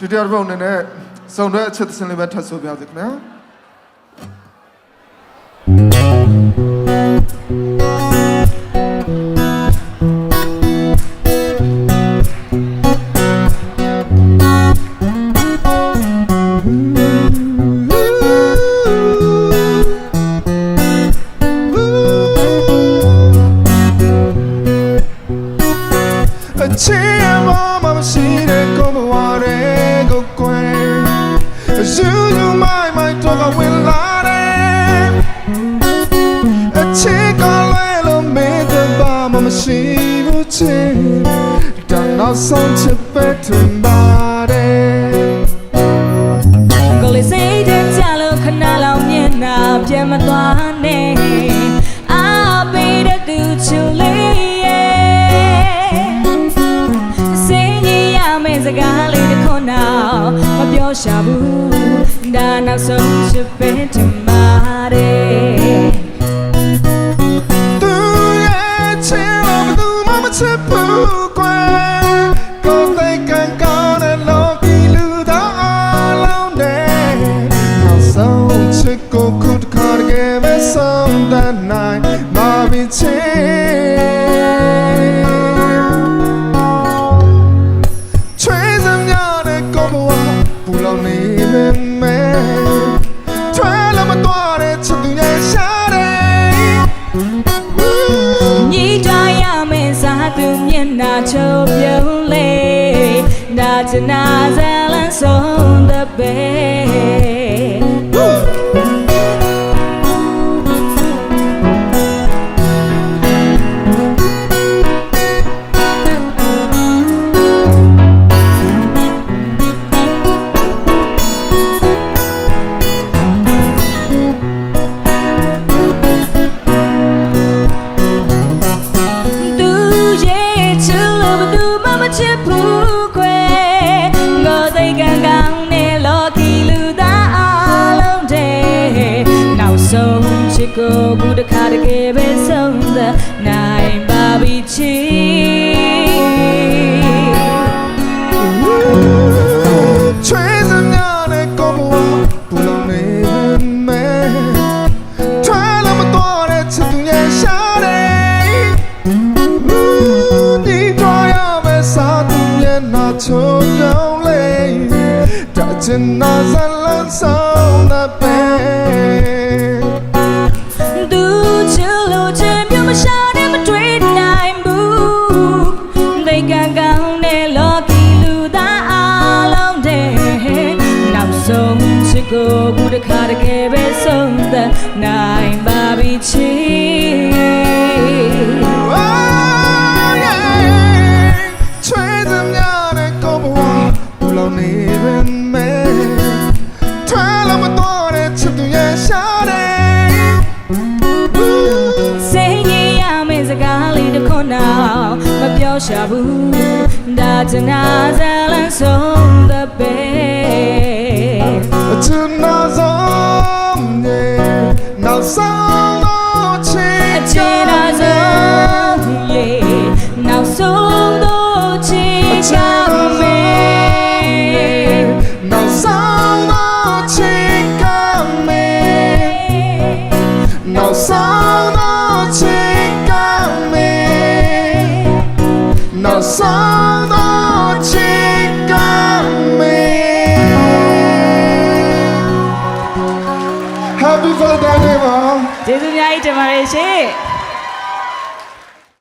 ဒုတိယတစ်ပုတ်အနေနဲ့စုံတဲ့အချက်သစင်လေးပဲထပ်ဆိုပြစေခင်ဗျာအချစ်အမမမရှိတဲ့ ယူယူမိုင်မိုင်တော့ကဝင်လာတယ်အချစ်ကလည်းလို့မင်းကဘာမှမရှိဘူးချစ်ဒါနောက်ဆုံးချစ်ပဲထင်ပါတယ်ကိုလေးစိတ်ထဲကြလို့ခဏလောက်မျက်နှာပြန်မသွားနဲ့ ဒါနောက်ဆုံးချစ်ပဲတင်ပါတယ်သူရဲ့ချစ်လို့ဘယ်သူမှမချစ်ဘူးကွယ်ကိုယ်သိကံကောင်းတဲ့လောကီလူသားအလုံးနဲ့နောက်ဆုံးချစ်ကိုခုတစ်ခါတကယ်ပဲဆုံးတဲ့နိုင်မပြချစ် နှာချိုးပြုံးလေဒါချနာဇလန်ဆုံးတဲ့ပဲ ကံကောင်းနဲ့လော်ကီလူသားအလုံးတည်းနောက်ဆုံးချစ်ကိုဘူးတစ်ခါတကယ်ပဲဆုံးသက်နိုင်ပါပြီချစ်ချွေးစမ်းရတဲ့ကိုဘဝပူလောင်နေမဲ့ထွဲလို့မတော်တဲ့ချစ် ချုံရောင်းလေဒါချင်နာဇလန်ဆောင်တဲ့ပဲသူချစ်လို့ချင်ပြမရှာတဲ့မတွေ့နိုင်ဘူးသိကံကောင်းတဲ့လော်ကီလူသားအလုံးတည်းနောက်ဆုံးချစ်ကိုဘူးတစ်ခါတကယ်ပဲဆုံးသက်နိုင်ပါပြီချစ်ချွေး ပေမဲ့ထွဲလို့မတော်တဲ့ချစ်သူရဲ့ရှာတဲ့စိတ်ကြီးရမယ့်စကားလေးတစ်ခုနောက်မပြောရှာဘူးဒါချနာဇလန်ဆုံးသက်ပဲ နောက်ဆုံးတော့ချစ်ကမေ Happy birthday ပါကျေးဇူးများကြီးတင်ပါတယ်ရှင်